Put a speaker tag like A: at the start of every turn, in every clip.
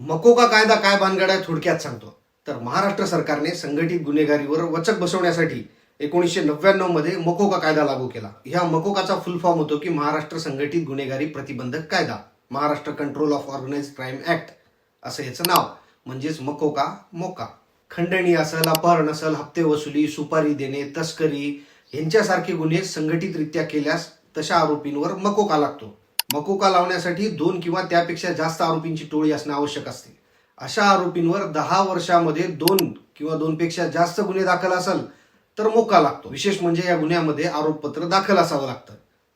A: मकोका कायदा काय बांधगड आहे थोडक्यात सांगतो. तर महाराष्ट्र सरकारने संघटित गुन्हेगारीवर वचक बसवण्यासाठी एकोणीसशे नव्याण्णवमध्ये मकोका कायदा लागू केला. ह्या मकोकाचा फुल फॉर्म होतो की महाराष्ट्र संघटित गुन्हेगारी प्रतिबंधक कायदा Maharashtra control of organise crime act असं याचं नाव. म्हणजेच मकोका मोका. खंडणी असेल अपहरण असेल हप्ते वसुली सुपारी देणे तस्करी यांच्यासारखे गुन्हे संघटितरित्या केल्यास तशा आरोपींवर मकोका लागतो. मकोका लावण्यासाठी दोन किंवा त्यापेक्षा जास्त आरोपींची टोळी असणे आवश्यक असते. अशा आरोपींवर दहा वर्षामध्ये दोन किंवा दोनपेक्षा जास्त गुन्हे दाखल असेल तर मोका लागतो. विशेष म्हणजे या गुन्ह्यामध्ये आरोपपत्र दाखल असावं लागतं.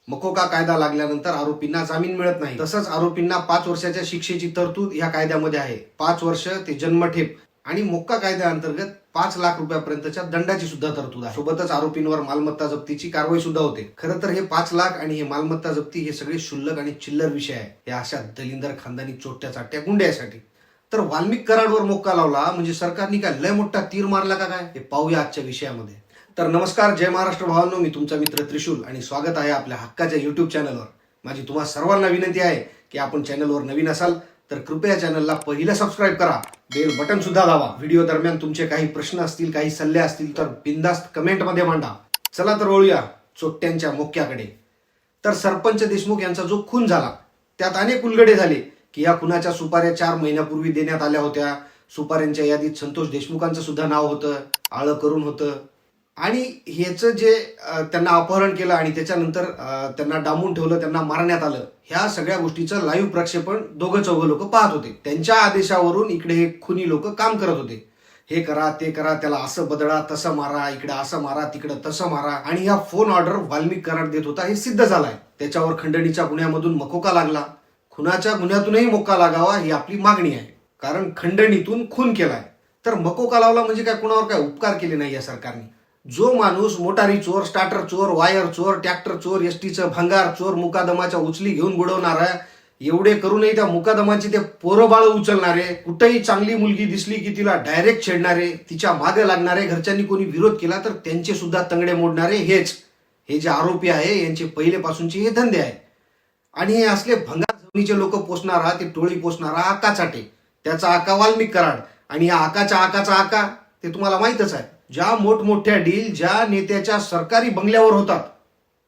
A: मकोका कायदा लागल्यानंतर आरोपींना जामीन मिळत नाही. तसंच आरोपींना पाच वर्षाच्या शिक्षेची तरतूद या कायद्यामध्ये आहे. पाच वर्ष ते जन्मठेप आणि मोक्का कायद्याअंतर्गत पाच लाख रुपयापर्यंतच्या दंडाची सुद्धा तरतूद आहे. सोबतच आरोपींवर मालमत्ता जप्तीची कारवाई सुद्धा होते. खरं तर हे पाच लाख आणि हे मालमत्ता जप्ती हे सगळे शुल्लक आणि चिल्लर विषय आहे. या अशा दलिंदर खानदानी चोट्या चाट्या गुंड्यासाठी. तर वाल्मिक कराडवर मोक्का लावला म्हणजे सरकारने काय लय मोठा तीर मारला का काय? हे पाहूया आजच्या विषयामध्ये. तर नमस्कार जय महाराष्ट्र भावांनो. मी तुमचा मित्र त्रिशूल आणि स्वागत आहे आपल्या हक्काच्या युट्यूब चॅनलवर माझी तुम्हा सर्वांना विनंती आहे की आपण चॅनलवर नवीन असाल तर कृपया चॅनलला पहिलं सबस्क्राईब करा. बेल बटन सुद्धा दावा व्हिडिओ दरम्यान तुमचे काही प्रश्न असतील काही सल्ले असतील तर बिंदास्त कमेंटमध्ये मांडा. चला तर वळूया चोट्ट्यांच्या मोक्याकडे. तर सरपंच देशमुख यांचा जो खून झाला त्यात अनेक उलगडे झाले की या खुनाच्या सुपाऱ्या चार महिन्यापूर्वी देण्यात आल्या होत्या. सुपाऱ्यांच्या यादीत संतोष देशमुखांचं सुद्धा नाव होतं आळं करून होतं. आणि ह्याचं जे त्यांना अपहरण केलं आणि त्याच्यानंतर त्यांना डांबून ठेवलं त्यांना मारण्यात आलं ह्या सगळ्या गोष्टीचं लाईव्ह प्रक्षेपण दोघं चौघं लोक पाहत होते. त्यांच्या आदेशावरून इकडे हे खुनी लोक काम करत होते. हे करा ते करा त्याला असं बदला तसं मारा इकडे असं मारा तिकडं तसं मारा. आणि ह्या फोन ऑर्डर वाल्मिक करार देत होता हे सिद्ध झालाय. त्याच्यावर खंडणीच्या गुन्ह्यामधून मकोका लागला. खुनाच्या गुन्ह्यातूनही मोका लागावा ही आपली मागणी आहे. कारण खंडणीतून खून केलाय. तर मकोका लावला म्हणजे काय कुणावर काय उपकार केले नाही या सरकारने? जो माणूस मोटारी चोर स्टार्टर चोर वायर चोर ट्रॅक्टर चोर एसटीचं भंगार चोर मुकादमाच्या उचली घेऊन बुडवणारा एवढे करूनही त्या मुकादमाची ते पोरं बाळ उचलणारे कुठेही चांगली मुलगी दिसली की तिला डायरेक्ट छेडणारे तिच्यामागे लागणारे घरच्यांनी कोणी विरोध केला तर त्यांचे सुद्धा तंगडे मोडणारे हेच. हे जे आरोपी आहे यांचे पहिलेपासूनचे हे धंदे आहे. आणि हे असले भंगार जमिनीचे लोक पोचणारा ते टोळी पोचणारा आकाचाटे. त्याचा आका वाल्मिक कराड. आणि या आकाच्या आकाचा आका ते तुम्हाला माहीतच आहे. ज्या मोठमोठ्या डील ज्या नेत्याच्या सरकारी बंगल्यावर होतात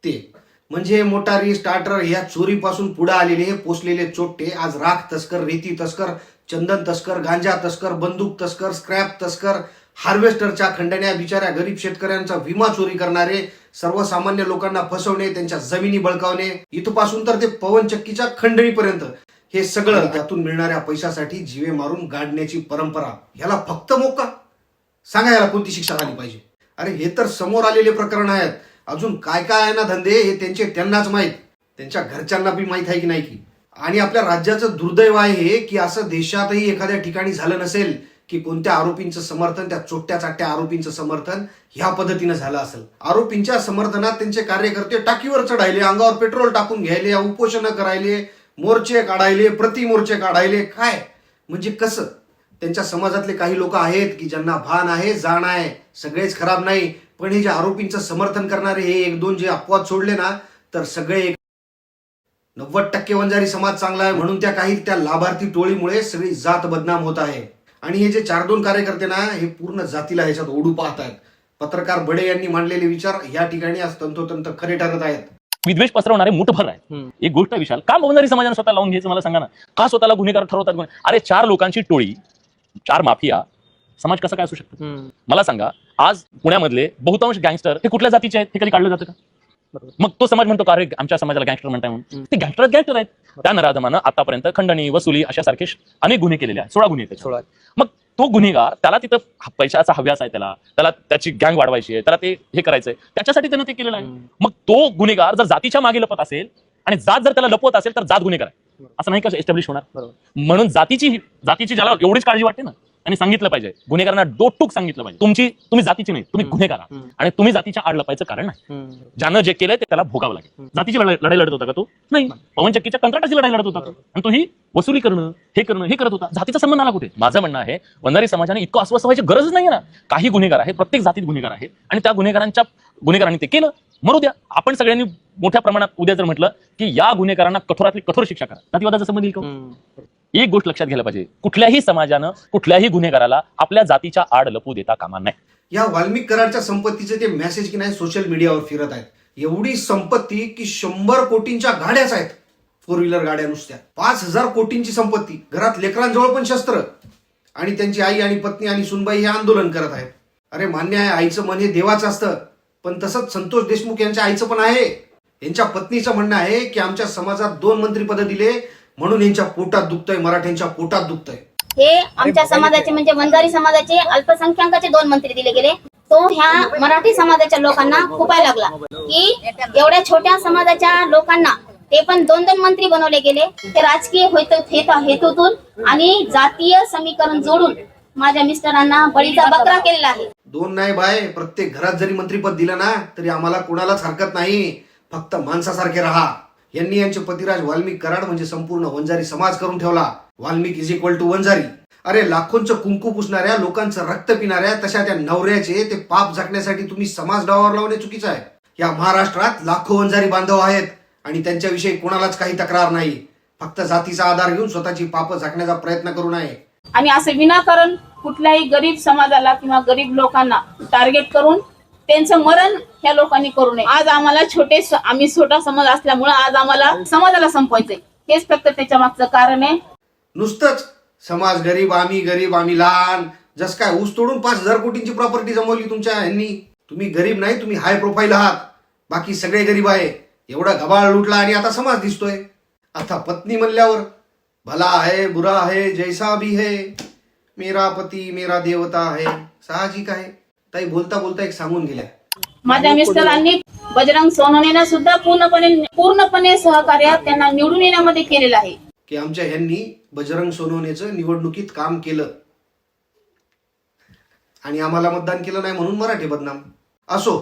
A: ते. म्हणजे मोटारी स्टार्टर या चोरीपासून पुढे आलेले हे पोचलेले चोट्टे आज राख तस्कर रेती तस्कर चंदन तस्कर गांजा तस्कर बंदूक तस्कर स्क्रॅप तस्कर हार्वेस्टरच्या खंडण्या बिचाऱ्या गरीब शेतकऱ्यांचा विमा चोरी करणारे सर्वसामान्य लोकांना फसवणे त्यांच्या जमिनी बळकावणे इथपासून तर ते पवनचक्कीच्या खंडणीपर्यंत. हे सगळं त्यातून मिळणाऱ्या पैशासाठी जीवे मारून गाडण्याची परंपरा. ह्याला फक्त मोका. सांगा याला कोणती शिक्षा झाली पाहिजे. अरे हे तर समोर आलेले प्रकरण आहेत. अजून काय काय आहे ना धंदे हे त्यांचे त्यांनाच माहीत. त्यांच्या घरच्यांना बी माहीत आहे की नाही की. आणि आपल्या राज्याचं दुर्दैव आहे हे की असं देशातही एखाद्या ठिकाणी झालं नसेल की कोणत्या आरोपींचं समर्थन त्या चोट्ट्या चाट्या आरोपींचं समर्थन ह्या पद्धतीनं झालं असेल. आरोपींच्या समर्थनात त्यांचे कार्यकर्ते टाकीवर चढायले अंगावर पेट्रोल टाकून घ्यायले उपोषणं करायले मोर्चे काढायले प्रतिमोर्चे काढायले. काय? म्हणजे कसं? त्यांच्या समाजातले काही लोक आहेत की ज्यांना भान आहे जाण आहे सगळेच खराब नाही पण हे जे आरोपींचं समर्थन करणारे हे एक दोन जे अपवाद सोडले ना तर सगळे एक नव्वद टक्के वंजारी समाज चांगला आहे म्हणून त्या काही त्या लाभार्थी टोळीमुळे सगळी जात बदनाम होत आहे. आणि हे जे चार दोन कार्यकर्ते ना हे पूर्ण जातीला ह्याच्यात ओढू पाहत आहेत पत्रकार बडे यांनी मांडलेले विचार या ठिकाणी आज तंतोतंत खरे ठरत आहेत.
B: विद्वेष पसरवणारे मुठभर आहेत. एक गोष्ट विशाल का बघणारी समाजाने स्वतः लावून घ्यायचं? मला सांगा ना. का स्वतःला गुन्हेगार ठरवतात? अरे चार लोकांची टोळी. चार माफिया समाज कसा काय असू शकतो? मला सांगा आज पुण्यामधले बहुतांश गँगस्टर हे कुठल्या जातीचे आहेत? हे कधी काढलं जातं का? मग तो समाज म्हणतो का अरे आमच्या समाजाला गँगस्टर म्हणताय म्हणून. ते गँगस्टर गँगस्टर आहेत. त्या नराधमानं आतापर्यंत खंडणी वसुली अशा सारखे अनेक गुन्हे केलेले आहेत. सोळा गुन्हे आहेत त्याच्यावर. मग तो गुन्हेगार त्याला तिथं पैशाचा हव्यास आहे त्याला. त्याला त्याची गँग वाढवायची आहे. त्याला ते हे करायचंय. त्याच्यासाठी त्यानं ते केलेलं आहे. मग तो गुन्हेगार जर जातीच्या मागे लपत असेल आणि जात जर त्याला लपवत असेल तर जात गुन्हेगार आहे. असं नाही का एस्टॅब्लिश होणार? म्हणून जातीची जातीची ज्याला एवढीच काळजी वाटते ना आणि सांगितलं पाहिजे. गुन्हेगारांना डोटूक सांगितलं पाहिजे. तुमची तुम्ही जातीची नाही तुम्ही गुन्हेगार. आणि तुम्ही जातीच्या आड लपायचं कारण नाही. ज्यानं जे केलंय ते त्याला भोगावं लागेल. जातीची लढाई लढत होता का तो? नाही. पवनचक्कीच्या कंत्राटाची लढाई लढत होता. आणि तो ही वसुली करणं हे करणं हे करत होता. जातीचा संबंध आला कुठे? माझं म्हणणं आहे वंजारी समाजाने इतकं अस्वस्थ व्हायची गरजच नाही ना. काही गुन्हेगार आहेत प्रत्येक जातीत गुन्हेगार आहेत. आणि त्या गुन्हेगारांच्या गुन्हेगारांनी ते केलं. मरू द्या. आपण सगळ्यांनी मोठ्या प्रमाणात उद्या जर म्हटलं की या गुन्हेगारांना कठोरातली कठोर शिक्षा करा. जातीवादाचा संबंध येईल का एक गोष्ट लक्षात घ्यायला पाहिजे. कुठल्याही समाजानं कुठल्याही गुन्हेगाराला आपल्या जातीच्या आड लपू देता कामा नाही
A: या वाल्मिक कराडच्या संपत्तीचे ते मेसेज की नाही सोशल मीडियावर फिरत आहेत. एवढी संपत्ती की शंभर कोटींच्या गाड्याच आहेत. फोर व्हीलर गाड्या नुसत्या. पाच हजार कोटींची संपत्ती. घरात लेकरांजवळ पण शस्त्र. आणि त्यांची आई आणि पत्नी आणि सुनबाई हे आंदोलन करत आहेत. अरे मान्य आहे आईचं मन हे देवाचं असतं. पण तसंच संतोष देशमुख यांच्या आईचं पण आहे. यांच्या पत्नीचं म्हणणं आहे की आमच्या समाजात दोन मंत्रीपद दिले म्हणून यांच्या पोटात दुखतंय मराठ्यांच्या पोटात दुखतंय.
C: हे आमच्या समाजाचे म्हणजे वंजारी समाजाचे अल्पसंख्याकाचे दोन मंत्री दिले गेले. तो ह्या मराठी समाजाच्या लोकांना खुपाय लागला. की एवढ्या छोट्या समाजाच्या लोकांना ते पण दोन दोन मंत्री बनवले गेले. ते राजकीय हेतूतून आणि जातीय समीकरण जोडून माझ्या मिस्टरांना बळीचा बकरा केलेला आहे.
A: दोन नाही बाय प्रत्येक घरात जरी मंत्रीपद दिलं ना तरी आम्हाला कोणालाच हरकत नाही. फक्त माणसासारखे राहा. यांनी यांचे पतिराज वाल्मिक कराड म्हणजे संपूर्ण वंजारी समाज करून ठेवला. Valmik is equal to Vanjari. अरे लाखोंचं कुंकू पुसणाऱ्या लोकांचं रक्त पिणाऱ्या तशा त्या नवऱ्याचे ते पाप झाकण्यासाठी तुम्ही समाज डावावर लावणे चुकीचं आहे. या महाराष्ट्रात लाखो वंजारी बांधव आहेत आणि त्यांच्याविषयी कोणालाच काही तक्रार नाही. फक्त जातीचा आधार घेऊन स्वतःची पाप झाकण्याचा प्रयत्न करू नये.
D: आणि असे विनाकारण कुठल्याही गरीब समाजाला किंवा गरीब लोकांना टार्गेट करून त्यांचं मरण ह्या लोकांनी करू नये. आज आम्हाला छोटे आम्ही छोटा समाज असल्यामुळे आज आम्हाला समाजाला संपवायचंय. हेच फक्त त्याच्या मागचं कारण आहे.
A: नुसतंच समाज गरीब आम्ही गरीब आम्ही लहान. जस काय ऊस तोडून पाच हजार कोटींची प्रॉपर्टी जमवली तुमच्या यांनी तुम्ही गरीब नाही तुम्ही हाय प्रोफाईल आहात. बाकी सगळे गरीब आहे. एवढा गबाळ लुटला आणि आता समाज दिसतोय. आता पत्नी म्हणल्यावर भला आहे बुरा आहे जैसा भी है. मेरा पती मेरा देवता आहे साहजिक आहे. ताई बोलता बोलता एक सांगून गेल्या.
D: माझ्या मिस्टरांनी बजरंग सोनवणेनं सुद्धा पूर्णपणे पूर्णपणे सहकार्य त्यांना निवडून येण्यामध्ये केलेलं आहे.
A: की आमच्या ह्यांनी बजरंग सोनवणेचं निवडणुकीत काम केलं. आणि आम्हाला मतदान केलं नाही म्हणून मराठी बदनाम. असो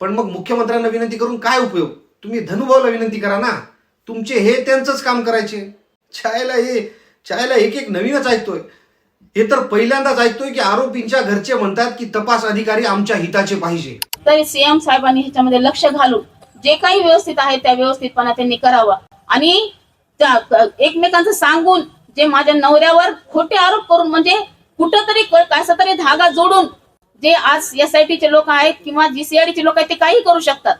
A: पण मग मुख्यमंत्र्यांना विनंती करून काय उपयोग? तुम्ही धनुभाऊला विनंती करा ना. तुमचे हे त्यांचंच काम करायचे. छायला हे छायला एक एक नवीनच ऐकतोय. हे तर पहिल्यांदाच ऐकतोय की आरोपींच्या घरचे म्हणतात की तपास अधिकारी आमच्या हिताचे पाहिजे.
D: तरी सीएम साहेबांनी ह्याच्यामध्ये लक्ष घालून जे काही व्यवस्थित आहे त्या व्यवस्थितपणा त्यांनी करावा. आणि त्या- एकमेकांचं सांगून जे माझ्या नवऱ्यावर खोटे आरोप करून म्हणजे कुठंतरी कसा तरी धागा जोडून जे आज एसआयटीचे लोक आहेत किंवा जीसीआयडीचे लोक आहेत ते काही करू शकतात.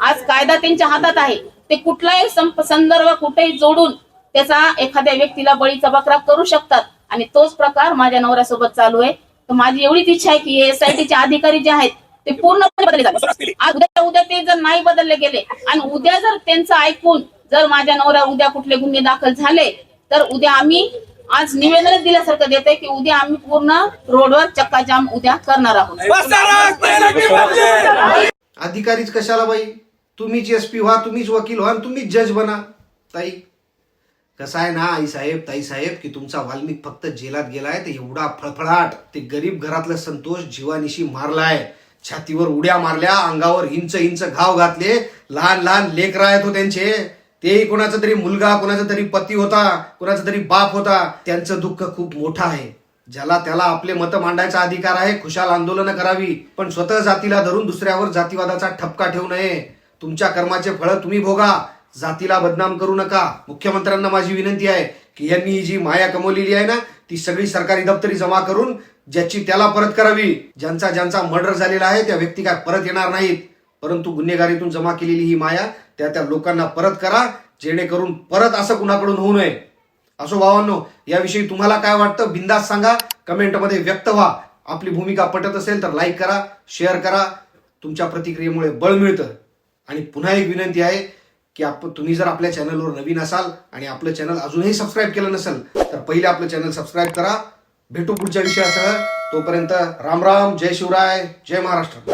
D: आज कायदा त्यांच्या हातात आहे. ते कुठलाही संदर्भ कुठेही जोडून त्याचा एखाद्या व्यक्तीला बळीचा बकरा करू शकतात. आणि तोच प्रकार माझ्या नवऱ्यासोबत चालू आहे. तर माझी एवढीच इच्छा आहे की एसआयटीचे अधिकारी जे आहेत ते पूर्णपणे बदलले जातात आज उद्या उद्या ते जर नाही बदलले गेले आणि उद्या जर त्यांचं ऐकून जर माझ्या नवऱ्या उद्या कुठले गुन्हे दाखल झाले तर उद्या आम्ही आज निवेदनच दिल्यासारखं देते की उद्या आम्ही पूर्ण रोडवर चक्काजाम उद्या करणार आहोत.
A: अधिकारीच कशाला बाई? तुम्हीच एस पी व्हा तुम्हीच वकील व्हा आणि तुम्हीच जज बना. ताई कसं आहे ना आई साहेब ताई साहेब की तुमचा वाल्मिक फक्त जेलात गेलाय तर एवढा फळफळाट ते गरीब घरातलं संतोष जीवानिशी मारलाय. छातीवर उड्या मारल्या अंगावर इंच इंच घाव घातले. लहान लहान लेकर आहेत हो त्यांचे. तेही कोणाचा तरी मुलगा कोणाचा तरी पती होता कोणाचा तरी बाप होता. त्यांचं दुःख खूप मोठं आहे. ज्याला त्याला आपले मत मांडायचा अधिकार आहे खुशाल आंदोलनं करावी. पण स्वतः जातीला धरून दुसऱ्यावर जातीवादाचा ठपका ठेवू नये. तुमच्या कर्माचे फळ तुम्ही भोगा. जातीला बदनाम करू नका. मुख्यमंत्र्यांना माझी विनंती आहे की यांनी ही जी माया कमवलेली आहे ना ती सगळी सरकारी दप्तरी जमा करून ज्याची त्याला परत करावी. ज्यांचा ज्यांचा मर्डर झालेला आहे त्या व्यक्ती काय परत येणार नाहीत. परंतु गुन्हेगारीतून जमा केलेली ही माया त्या त्या लोकांना परत करा जेणेकरून परत असं कुणाकडून होऊ नये. असो भावांनो याविषयी तुम्हाला काय वाटतं बिंदास सांगा. कमेंटमध्ये व्यक्त व्हा. आपली भूमिका पटत असेल तर लाईक करा शेअर करा. तुमच्या प्रतिक्रियेमुळे बळ मिळतं. आणि पुन्हा एक विनंती आहे की आपण तुम्ही जर आपल्या चॅनलवर नवीन असाल आणि आपलं चॅनल अजूनही सबस्क्राईब केलं नसेल तर पहिले आपलं चॅनल सबस्क्राईब करा. भेटू पुढच्या विषयासह. तोपर्यंत राम राम जय शिवराय जय महाराष्ट्र.